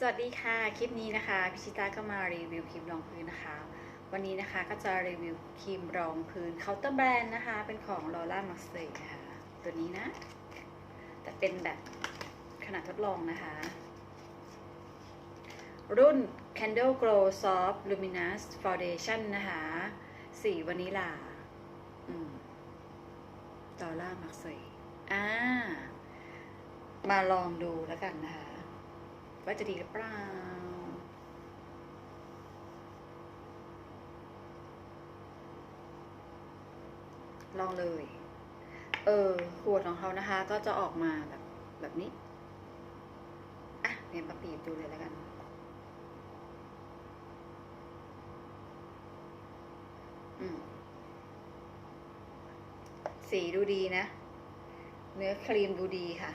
สวัสดีค่ะ คลิปนี้นะคะพิชิตาก็มารีวิวครีมรองพื้นนะคะ วันนี้นะคะก็จะรีวิวครีมรองพื้นเคาน์เตอร์แบรนด์นะคะ เป็นของ Laura m a x e นะคะตัวนี้นะ แต่เป็นแบบขนาดทดลองนะคะ รุ่น Candle Glow Soft Luminous Foundation นะคะสีวานิลาอืม Laura m a x e อ่ามาลองดูแล้วกันนะคะ ว่าจะดีหรือเปล่า ลองเลย เออ ขวดของเขานะคะ ก็จะออกมาแบบแบบนี้ อะเรียนประปีบดูเลยแล้วกัน อืม สีดูดีนะ เนื้อครีมดูดีค่ะ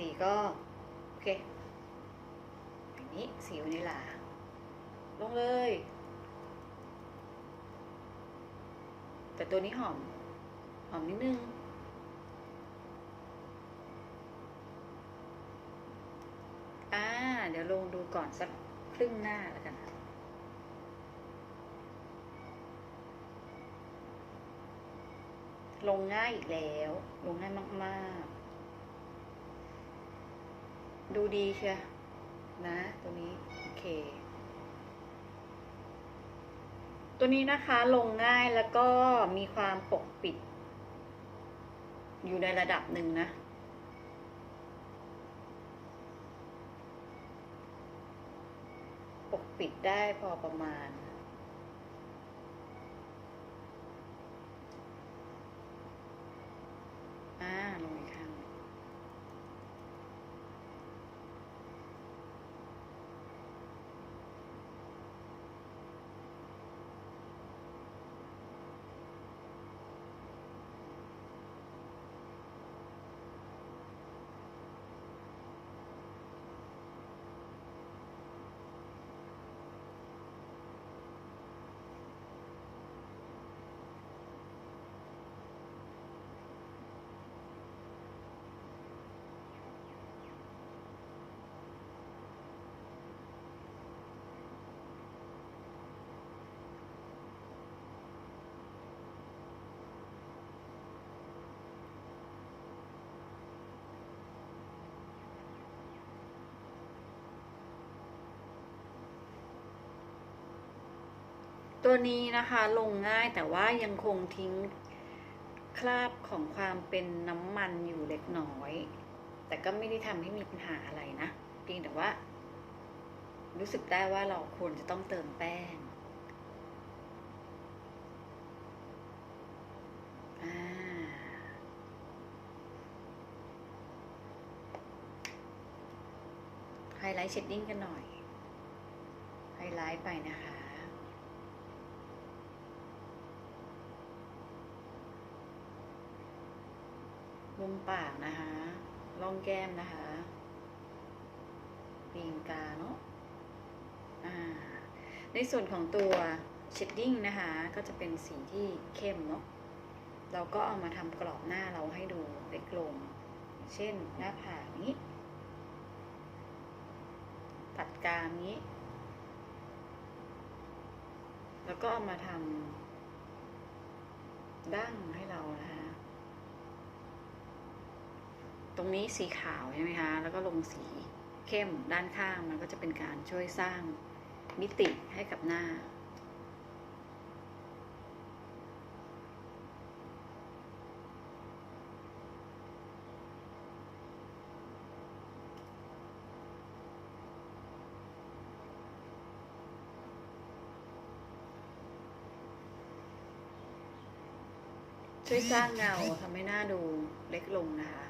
สีก็โอเคอย่างนี้สีวานิลา ลงเลย แต่ตัวนี้หอม หอมนิดนึงอ่าเดี๋ยวลงดูก่อนสักครึ่งหน้าแล้วกันลงง่ายอีกแล้ว ลงง่ายมาก ๆ ดูดีเชียนะตัวนี้ โอเค ตัวนี้นะคะลงง่ายแล้วก็มีความปกปิด อยู่ในระดับหนึ่งนะปกปิดได้พอประมาณ อ่าลงอีกครั้ง ตัวนี้นะคะลงง่ายแต่ว่ายังคงทิ้งคราบของความเป็นน้ำมันอยู่เล็กน้อย แต่ก็ไม่ได้ทำให้มีปัญหาอะไรนะเพียงแต่ว่า รู้สึกได้ว่าเราควรจะต้องเติมแป้งไฮไลท์เชดดิ้งกันหน่อย ไฮไลท์ไปนะคะ มุมปากนะคะร่องแก้มนะคะปีงกาเนาะอ่าในส่วนของตัวเชดดิ้งนะคะ ก็จะเป็นสีที่เข้มเนาะเราก็เอามาทำกรอบหน้าเราให้ดูเล็กลง เช่นหน้าผากนี้ ตัดกรามนี้ แล้วก็เอามาทำดั้งให้เรานะคะ ต รงนี้สีขาวใช่ไหมคะ แล้วก็ลงสีเข้มด้านข้างมันก็จะเป็นการช่วยสร้างมิติให้กับหน้า ช่วยสร้างเงาทำให้หน้าดูเล็กลงนะคะ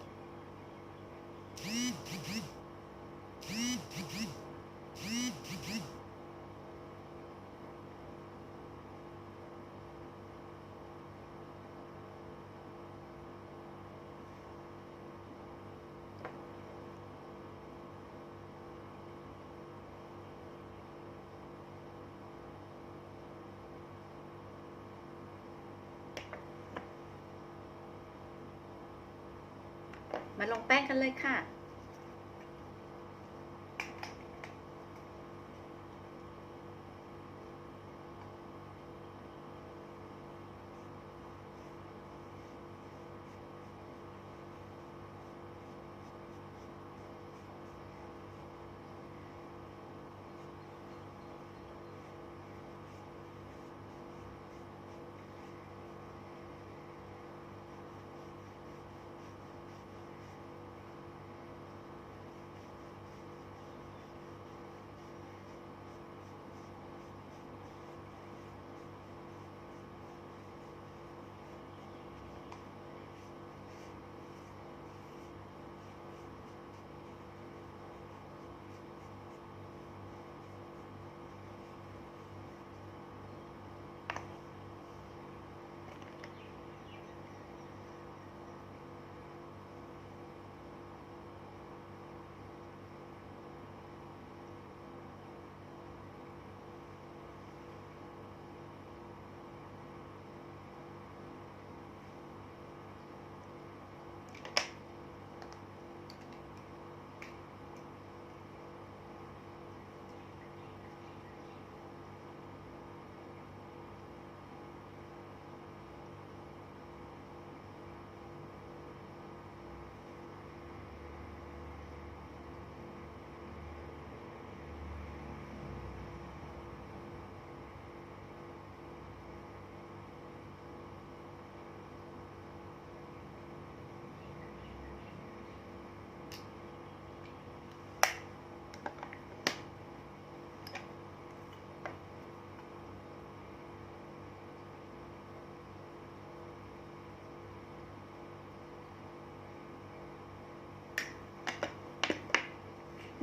มาลงแป้งกันเลยค่ะ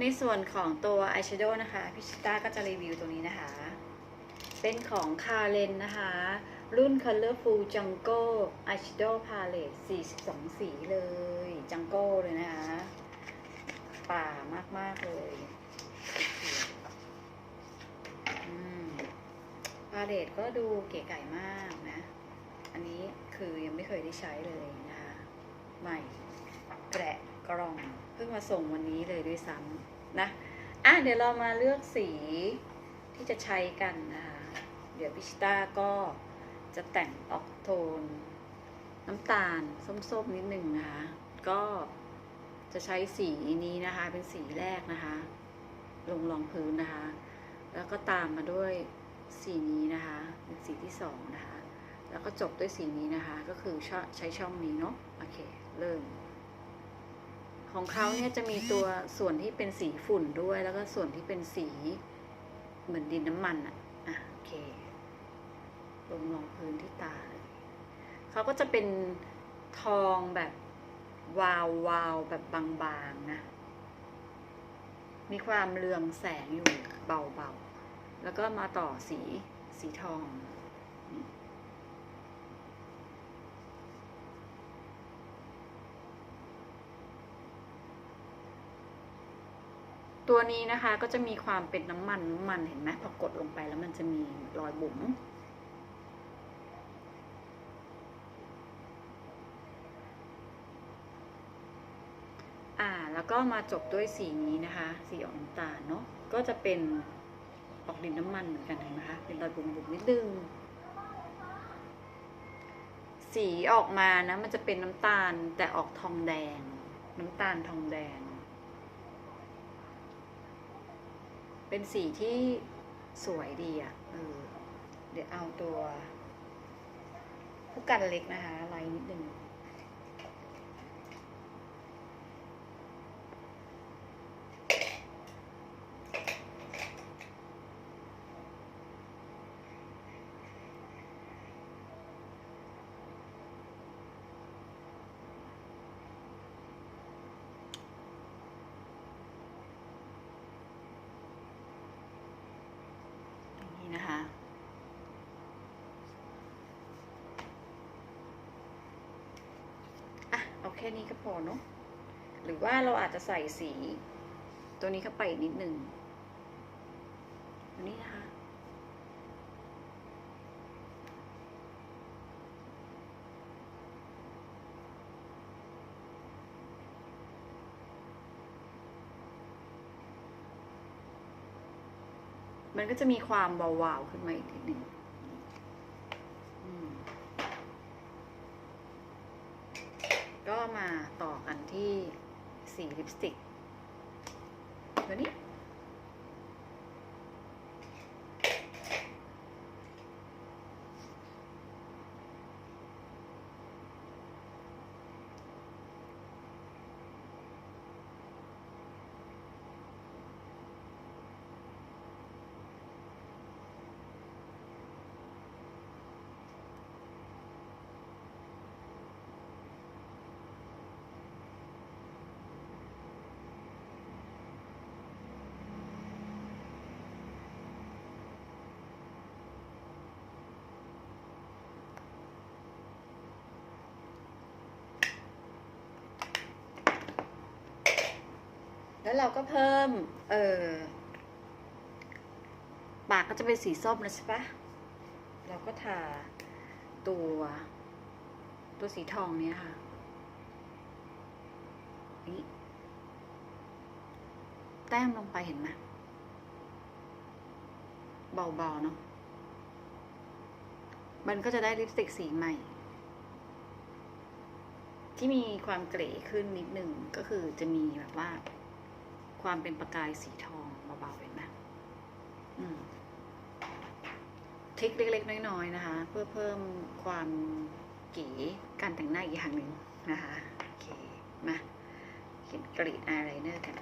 ในส่วนของตัวอายแชโดว์นะคะพิชิต้าก็จะรีวิวตัวนี้นะคะ เป็นของคาเลนนะคะ รุ่น Colorful Jungle Eyeshadow Palette 42 สีเลย Jungle เลยนะคะ ป่ามาก ๆ เลยพาเลตก็ดูเก๋ไก่มากนะ อันนี้คือยังไม่เคยได้ใช้เลยนะคะ ใหม่ แกะกล่อง พิ่งมาส่งวันนี้เลยด้วยซ้ำนะอะเดี๋ยวเรามาเลือกสีที่จะใช้กันนะคะเดี๋ยวพิชิต้าก็จะแต่งออกโทน น้ำตาลส้มๆนิดหนึ่งนะคะก็จะใช้สีนี้นะคะ เป็นสีแรกนะคะ ลงรองพื้นนะคะ แล้วก็ตามมาด้วยสีนี้นะคะเป็นสีที่สองนะคะ แล้วก็จบด้วยสีนี้นะคะ ก็คือชอใช้ช่องนี้เนาะโอเค เริ่ม ของเขาเนี่ยจะมีตัวส่วนที่เป็นสีฝุ่นด้วย แล้วก็ส่วนที่เป็นสีเหมือนดินน้ำมันอะอะโอเคลงรองพื้นที่ตาเลยเขาก็จะเป็นทองแบบวาววาวแบบบางๆนะ มีความเรืองแสงอยู่เบาๆ แล้วก็มาต่อสีสีทอง ตัวนี้นะคะก็จะมีความเป็นน้ำมันน้ำมันเห็นไหมพอกดลงไปแล้วมันจะมีรอยบุ๋มอ่าแล้วก็มาจบด้วยสีนี้นะคะ สีออกน้ำตาลเนาะก็จะเป็นออกดินน้ำมันเหมือนกันเห็นไหมคะเป็นรอยบุ๋มๆนิดนึงสีออกมานะมันจะเป็นน้ำตาลแต่ออกทองแดง น้ำตาลทองแดง เป็นสีที่สวยดีอะเออเดี๋ยวเอาตัวผู้กันเล็กนะคะไลน์นิดนึงอย่าง แค่นี้ก็พอเนาะหรือว่าเราอาจจะใส่สี ตัวนี้เข้าไปนิดนึงตัวนี้นะคะมันก็จะมีความเบาๆขึ้นมาอีกทีหนึ่ง ที่สีลิปสติกตัวนี้ แล้วเราก็เพิ่ม เออปากก็จะเป็นสีส้มนะใช่ปะเราก็ทาตัว ตัวสีทองเนี้ยค่ะนี่แต้มลงไปเห็นไหมเบาๆเนาะ มันก็จะได้ลิปสติกสีใหม่ ที่มีความเกรขึ้นนิดหนึ่งก็คือจะมีแบบว่า ความเป็นประกายสีทองเบาๆเห็นไหมอืมทริคเล็กๆ น้อยๆนะคะ เพื่อเพิ่มความเก๋การแต่งหน้าอีกอย่างหนึ่งนะคะ โอเค มา เขียนกรีดอายไลเนอร์กัน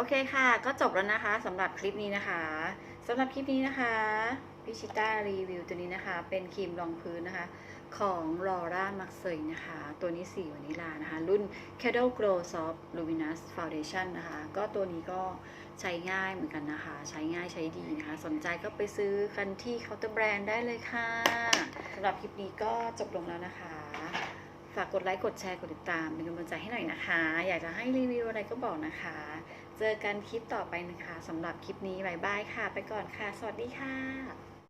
อเคค่ะ ก็จบแล้วนะคะสำหรับคลิปนี้นะคะสำหรับคลิปนี้นะคะพิชิต้ารีวิวตัวนี้นะคะ เป็นครีมรองพื้นนะคะ ของ Laura m a x e y นะคะ ตัวนี้สีวานิลานะคะ รุ่น Candle Glow Soft Luminous Foundation นะคะ ก็ตัวนี้ก็ใช้ง่ายเหมือนกันนะคะ ใช้ง่ายใช้ดีนะคะ สนใจก็ไปซื้อกันที่ Counter Brand ได้เลยค่ะสำหรับคลิปนี้ก็จบลงแล้วนะคะ ฝากกดไลค์กดแชร์กดติดตามเป็นกำลังใจให้หน่อยนะคะ อยากจะให้รีวิวอะไรก็บอกนะคะ เจอกันคลิปต่อไปนะคะสำหรับคลิปนี้บายบายค่ะ ไปก่อนค่ะ สวัสดีค่ะ